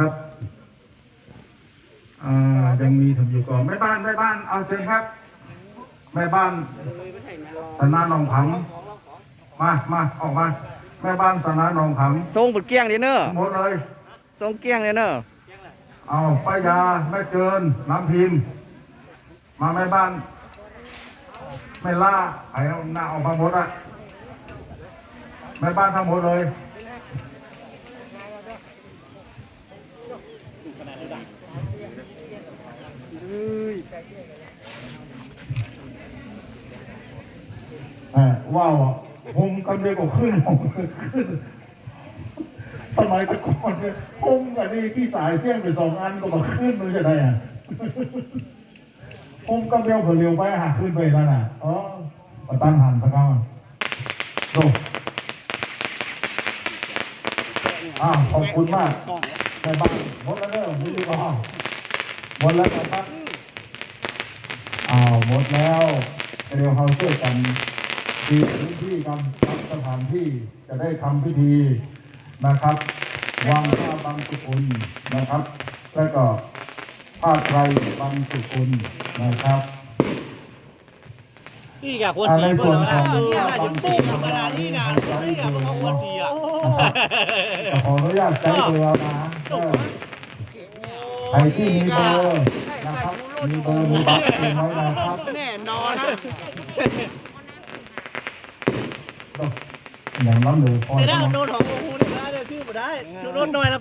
ครับ อ่า ยังมีถึงอยู่ก่อนแม่บ้านแม่บ้านเอาเชิญครับ แม่บ้านสนาหนองผัง มามาออกมา แม่บ้านสนาหนองผังทรงบุดเกี้ยงเด้เนอะหมดเลยทรงเกี้ยงเด้เนอะเอาป้ายาแม่เจินน้ำพิมพ์ มาแม่บ้านแม่ล่าไอ้เอาหน้าออกมาหมดอะแม่บ้านทั้งหมดเลย ว้าวอะผมกำเดียวก็ขึ้นผมขึ้น สมัยตะก่อนเนี่ยผมกับนี่ที่สายเสี่ยงไปสองอันก็มาขึ้นมันจะได้อะผมกำเดียวเผลเร็วไปหาขึ้นไปนั่นน่ะอ๋อตั้งหันสักก้อนโอ้อ้าวขอบคุณมากในบ้านหมดแล้วเนอะมีดีกว่าหมดแล้วนะครับอ้าวหมดแล้วเดี๋ยวเราช่วยกัน ดีพื้นที่กันทำสถานที่จะได้ทำพิธีนะครับวางผ้าบางสุกุลนะครับ แล้วก็ผ้าไตรบางสุกุลนะครับนี่กับคนอ่าสีในส่วนของนี่ผ้ากับบาคงนสุสีกุลขนาดนี้นะนี่กับเขาคนสีอะก็ขออนุญาตใจเบอร์นะเออใครที่มีเบอร์นะครับมีเบอร์มีบัตรเองไว้นะครับแน่นอนนะ อย่างนั้นเลยคอยแต่ถ้านะโดนของกูนี่ได้ชื่อมาได้โดนหน่อยละ